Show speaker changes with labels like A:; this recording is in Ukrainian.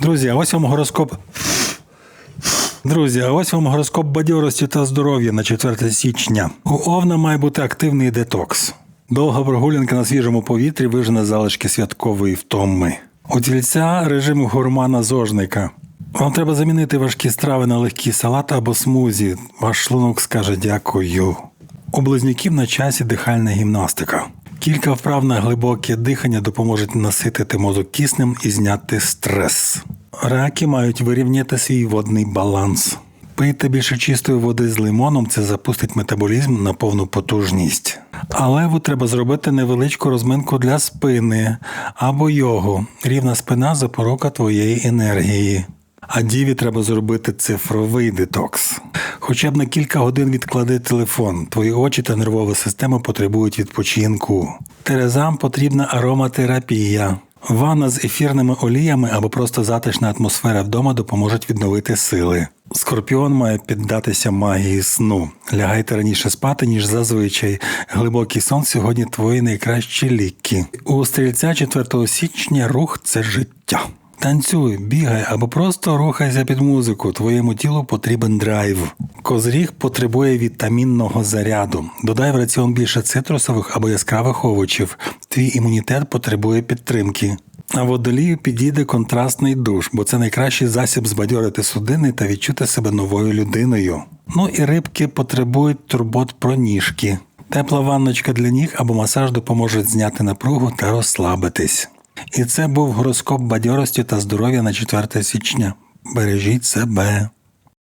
A: Друзі, а ось вам гороскоп. Друзі, а ось вам гороскоп бадьорості та здоров'я на 4 січня. У Овна має бути активний детокс. Довга прогулянка на свіжому повітрі вижене залишки святкової втоми. У тільця режим гурмана зожника. Вам треба замінити важкі страви на легкі салат або смузі. Ваш шлунок скаже дякую. У близнюків на часі дихальна гімнастика. Кілька вправ на глибоке дихання допоможуть наситити мозок киснем і зняти стрес. Раки мають вирівняти свій водний баланс. Пийте більше чистої води з лимоном, це запустить метаболізм на повну потужність. А леву треба зробити невеличку розминку для спини або йогу. Рівна спина запорока твоєї енергії. А діві треба зробити цифровий детокс. Хоча б на кілька годин відклади телефон. Твої очі та нервова система потребують відпочинку. Терезам потрібна ароматерапія. Ванна з ефірними оліями або просто затишна атмосфера вдома допоможуть відновити сили. Скорпіон має піддатися магії сну. Лягайте раніше спати, ніж зазвичай. Глибокий сон сьогодні твої найкращі ліки. У стрільця 4 січня рух це життя. Танцюй, бігай або просто рухайся під музику. Твоєму тілу потрібен драйв. Козріг потребує вітамінного заряду. Додай в раціон більше цитрусових або яскравих овочів. Твій імунітет потребує підтримки. А водолію підійде контрастний душ, бо це найкращий засіб збадьорити судини та відчути себе новою людиною. Ну і рибки потребують турбот про ніжки. Тепла ванночка для ніг або масаж допоможуть зняти напругу та розслабитись. І це був гороскоп бадьорості та здоров'я на 4 січня. Бережіть себе.